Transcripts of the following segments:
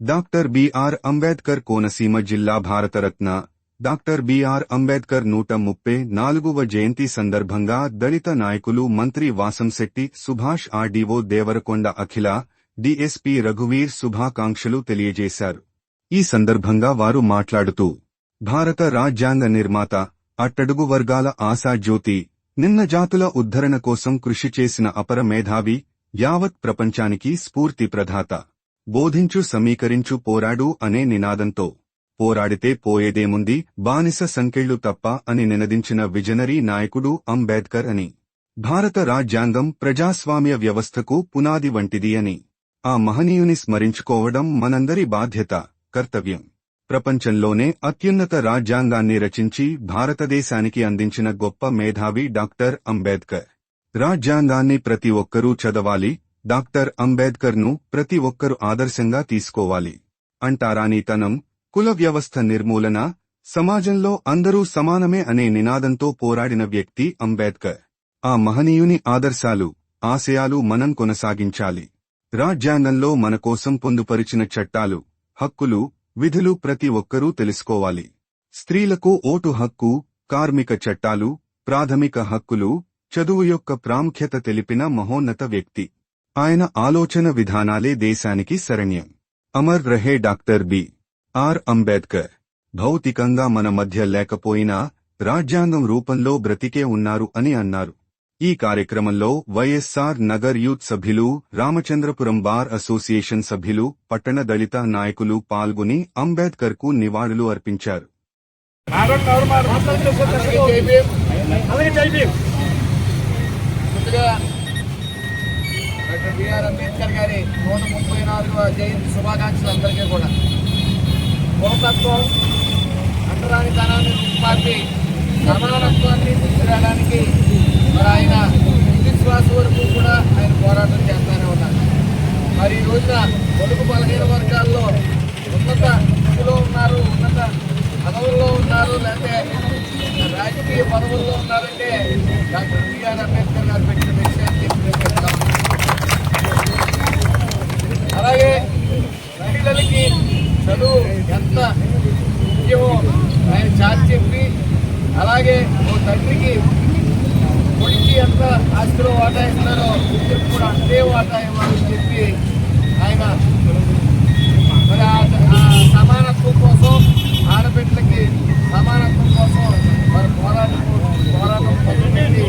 Doctor BR Ambedkar Konaseema జిల్లా Bharat Ratna. Doctor BR Ambedkar నూట ముప్పై నాలుగవ జయంతి సందర్భంగా దళిత నాయకులు మంత్రి వాసంశెట్టి సుభాష్ ఆర్డీఓ దేవరకొండ అఖిల డిఎస్పి రఘువీర్ శుభాకాంక్షలు తెలియజేశారు. ఈ సందర్భంగా వారు మాట్లాడుతూ భారత రాజ్యాంగ నిర్మాత అట్టడుగు వర్గాల ఆశాజ్యోతి నిన్న జాతుల ఉద్ధరణ కోసం కృషి చేసిన అపర మేధావి యావత్ ప్రపంచానికి స్ఫూర్తి ప్రధాత. బోధించు సమీకరించు పోరాడు అనే నినాదంతో. పోరాడితే పోయేదేముంది? బానిస సంకెళ్ళు తప్ప అని నినదించిన విజనరీ నాయకుడు అంబేద్కర్ అని. భారత రాజ్యాంగం ప్రజాస్వామ్య వ్యవస్థకు పునాది వంటిది అని. ఆ మహనీయుని స్మరించుకోవడం మనందరి బాధ్యత కర్తవ్యం. ప్రపంచంలోనే అత్యున్నత రాజ్యాంగాన్ని రచించి భారతదేశానికి అందించిన గొప్ప మేధావి డాక్టర్ అంబేద్కర్. రాజ్యాంగాన్ని ప్రతి ఒక్కరూ చదవాలి డాక్టర్ అంబేద్కర్ను ప్రతి ఒక్కరు ఆదర్శంగా తీసుకోవాలి. అంటారానీతనం కుల వ్యవస్థ నిర్మూలన సమాజంలో అందరూ సమానమే అనే నినాదంతో పోరాడిన వ్యక్తి అంబేద్కర్. ఆ మహనీయుని ఆదర్శాలు ఆశయాలు మనం కొనసాగించాలి. రాజ్యాంగంలో మన కోసం పొందుపరిచిన చట్టాలు హక్కులు విధులు ప్రతి ఒక్కరూ తెలుసుకోవాలి. స్త్రీలకు ఓటు హక్కు కార్మిక చట్టాలు ప్రాథమిక హక్కులు చదువు యొక్క ప్రాముఖ్యత తెలిపిన మహోన్నత వ్యక్తి. ఆయన ఆలోచన విధానాలే దేశానికి శరణ్యం. అమర్ రహే డాక్టర్ బి. ఆర్. అంబేద్కర్. భౌతికంగా మన మధ్య లేకపోయినా రాజ్యాంగం రూపంలో బ్రతికే ఉన్నారు అని అన్నారు. ఈ కార్యక్రమంలో వైఎస్సార్ నగర్ యూత్ సభ్యులు రామచంద్రపురం బార్ అసోసియేషన్ సభ్యులు పట్టణ దళిత నాయకులు పాల్గొని అంబేద్కర్కు నివాళులు అర్పించారు. డాక్టర్ అంబేద్కర్ గారి నూట ముప్పై నాలుగవ జయంతి శుభాకాంక్షలు అందరికీ కూడా. కులతత్వం అంటరానితనాన్ని పార్టీ సమానత్వాన్ని తీసుకురావడానికి మరి ఆయన విశ్వాస వరకు కూడా ఆయన పోరాటం చేస్తూనే ఉన్నారు. మరి ఈ రోజున పొడుగు బలహీన వర్గాల్లో ఉన్నత స్థితిలో ఉన్నారు ఉన్నత పదవుల్లో ఉన్నారు లేకపోతే రాజకీయ పదవుల్లో ఉన్నారంటే డాక్టర్ బిఆర్ అంబేద్కర్ గారు పెట్టిన విషయాన్ని చెప్తాం అలాగే మహిళలకి చదువు ఎంత ముఖ్యమో ఆయన చాటి చెప్పి అలాగే ఓ తండ్రికి కొడుకు ఎంత ఆస్తిలో వాటా ఇస్తారో కూడా అంతే వాటా ఇవ్వాలని చెప్పి ఆయన మరి ఆ సమానత్వం కోసం ఆడబిడ్డలకి సమానత్వం కోసం మరి పోరాటం పోరాటం మొదలుపెట్టి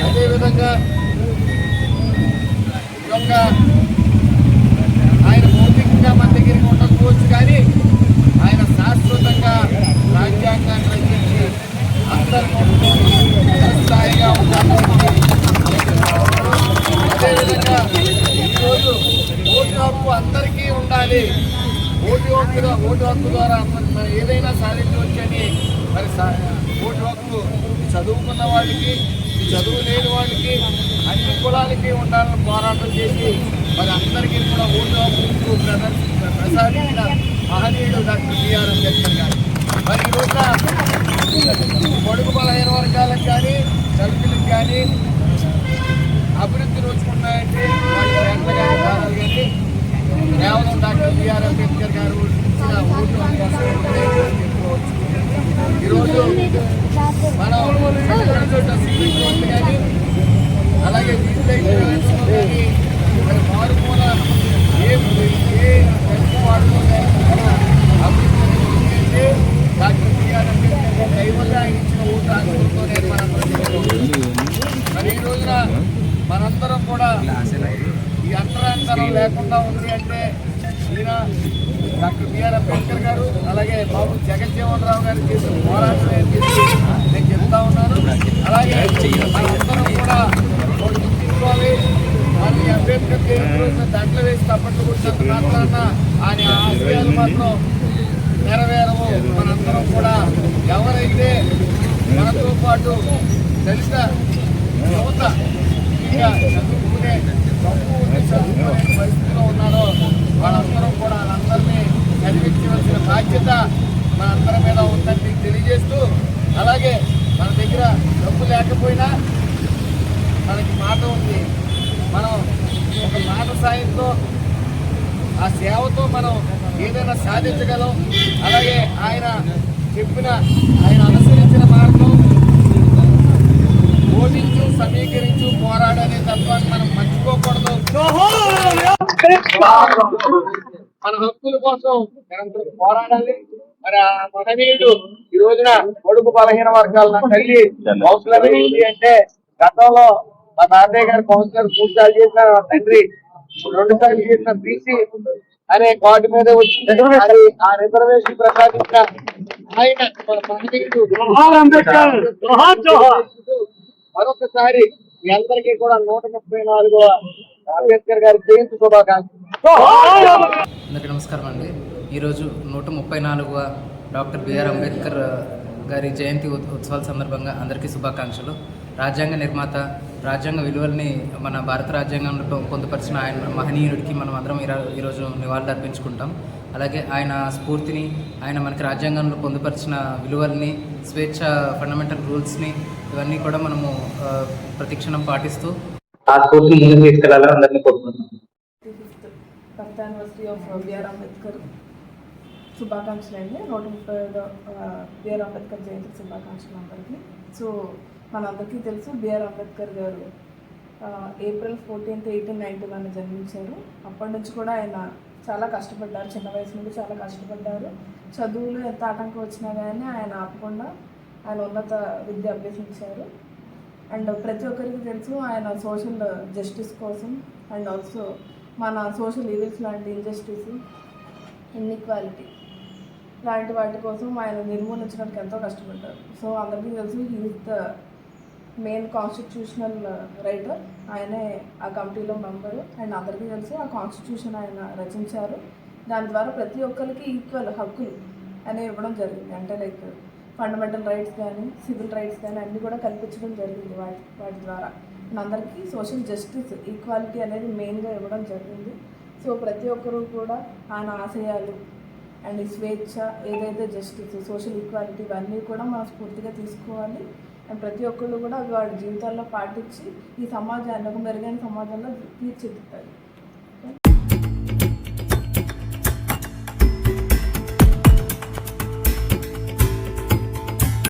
అదేవిధంగా ఈ యొక్క ఆయన భౌతికంగా మన దగ్గరికి ఉండకపోవచ్చు కానీ ఆయన శాశ్వతంగా రాజ్యాంగాన్ని రచించి అందరితో స్థాయిగా ఉండాలని అదేవిధంగా ఈరోజు ఓటు హక్కు అందరికీ ఉండాలి ఓటు హక్కు ద్వారా మనం ఏదైనా సాధించవచ్చని మరి సా- ఓటు హక్కు చదువుకున్న వాళ్ళకి చదువు లేని వాళ్ళకి అన్ని కులాలకి ఉండాలని పోరాటం చేసి మరి అందరికీ కూడా ఓటు హక్కు ప్రసాదించిన మహనీయుడు డాక్టర్ బిఆర్ అంబేద్కర్ గారు. మరి ఈ రోజున పొడుగు బలహీన వర్గాలకు కానీ దళితులకు కానీ అభివృద్ధి రోజుకున్నాయంటే వాళ్ళు ఎట్ల కానీ కావాలి కానీ కేవలం డాక్టర్ బిఆర్ అంబేద్కర్ గారు ఈరోజు మనం చోట సుప్రీం కోర్టు కానీ అలాగే విద్యుత్ కానీ మరి మారుమూల ఏ ఏ వాళ్ళు కానీ మన అభివృద్ధి చెందిందంటే డాక్టర్ బిఆర్ అంబేద్కర్ గారి దయ వల్ల ఆయన ఇచ్చిన ఓటు ఆశతోనే మనందరం చెప్పుకోవచ్చు మరి ఈ రోజున మనందరం కూడా ఈ అంతరాంతరం లేకుండా ఉంది అంటే ఈయన డాక్టర్ బిఆర్ అంబేద్కర్ గారు అలాగే బాబు జగజ్జీవన్ రావు గారు చేసిన పోరాటం అని నేను చెప్తా ఉన్నాను. అలాగే మనందరం కూడా తీసుకోవాలి. గుర్తించుకోవాలి అంబేద్కర్ జయంతి రోజున దండలు వేసి తప్పట్లు కూర్చున్నంత మాత్రాన ఆయన ఆశయాలు మాత్రం నెరవేరవు. మనందరం కూడా ఎవరైతే మనతో పాటు దళిత యువత ఇంకా చదువుకునే డబ్బు చదువుకునే పరిస్థితిలో ఉన్నారో వాళ్ళందరూ కూడా వాళ్ళందరినీ చదివించవలసిన బాధ్యత మనందరి మీద ఉందని మీకు తెలియజేస్తూ అలాగే మన దగ్గర డబ్బు లేకపోయినా మనకి మాట ఉంది. మనం ఒక మాట సాయంతో ఆ సేవతో మనం ఏదైనా సాధించగలం. అలాగే ఆయన చెప్పిన ఆయన అనుసరించిన మార్గం బోధించు సమీకరించు పోరాడనే తత్వాన్ని మనం మర్చిపోకూడదు. మన హక్కుల కోసం నిరంతరం పోరాడాలి. మరి ఆ మహనీయుడు ఈ రోజున కొడుకు బలహీన వర్గాల నా తల్లి కౌన్సిలర్ ఏంటి అంటే గతంలో మా తాతయ్య గారు కౌన్సిలర్ మూడు సార్లు చేసిన తండ్రి రెండు సార్లు చేసిన బీసీ అనే కార్డు మీద వచ్చి ఆ రిజర్వేషన్ ప్రసాదించిన ఆయన మరొకసారి మీ అందరికీ కూడా నూట ముప్పై నాలుగో అంబేద్కర్ గారి జయంతి శుభాకాంక్షలు. నమస్కారం అండి. ఈరోజు నూట ముప్పై నాలుగవ డాక్టర్ బిఆర్ అంబేద్కర్ గారి జయంతి ఉత్- ఉత్సవాల సందర్భంగా అందరికీ శుభాకాంక్షలు. రాజ్యాంగ నిర్మాత రాజ్యాంగ విలువల్ని మన భారత రాజ్యాంగంలో పొందుపరిచిన ఆయన మహనీయుడికి మనం అందరం ఈరో- ఈరోజు నివాళులు అర్పించుకుంటాం. అలాగే ఆయన స్ఫూర్తిని ఆయన మనకి రాజ్యాంగంలో పొందుపరిచిన విలువల్ని స్వేచ్ఛ ఫండమెంటల్ రూల్స్ని ఇవన్నీ కూడా మనము ప్రతిక్షణం పాటిస్తూ ఆ స్ఫూర్తిని ముందుకు తీసుకెళ్ళాలని అందరినీ కోరుకుంటున్నాం. శుభాకాంక్షలు అండి నూట ముప్పై ఐదో బిఆర్ అంబేద్కర్ జయంతి శుభాకాంక్షలు అందరికీ సో మనందరికీ తెలుసు B R Ambedkar garu April fourteenth eighteen ninety one జన్మించారు. అప్పటి నుంచి కూడా ఆయన చాలా కష్టపడ్డారు. చిన్న వయసు నుండి చాలా కష్టపడ్డారు. చదువులు ఎంత ఆటంకం వచ్చినా కానీ ఆయన ఆపకుండా ఆయన ఉన్నత విద్య అభ్యసించారు. అండ్ ప్రతి ఒక్కరికి తెలుసు ఆయన సోషల్ జస్టిస్ కోసం అండ్ ఆల్సో మన సోషల్ ఈవెల్స్ లాంటి ఇంజస్టిస్ ఇన్ఈక్వాలిటీ. లాంటి వాటి కోసం ఆయన నిర్మూలించడానికి ఎంతో కష్టపడ్డారు. సో అందరికీ తెలుసు he is the main constitutional writer ఆయనే ఆ కమిటీలో మెంబరు. అండ్ అందరికీ తెలుసు ఆ కాన్స్టిట్యూషన్ ఆయన రచించారు. దాని ద్వారా ప్రతి ఒక్కరికి ఈక్వల్ హక్కులు అనేవి ఇవ్వడం జరిగింది. అంటే లైక్ ఫండమెంటల్ రైట్స్ కానీ సివిల్ రైట్స్ కానీ అన్నీ కూడా కల్పించడం జరిగింది వాటి వాటి ద్వారా. అండ్ అందరికీ సోషల్ జస్టిస్ ఈక్వాలిటీ అనేది మెయిన్గా ఇవ్వడం జరిగింది. సో ప్రతి ఒక్కరూ కూడా ఆయన ఆశయాలు అండ్ స్వేచ్ఛ ఏదైతే జస్టిస్ సోషల్ ఈక్వాలిటీ ఇవన్నీ కూడా మనం స్ఫూర్తిగా తీసుకోవాలి. అండ్ ప్రతి ఒక్కళ్ళు కూడా అవి వాళ్ళ జీవితాల్లో పాటించి ఈ సమాజాన్ని ఒక మెరుగైన సమాజంలో తీర్చిదిద్దాలి.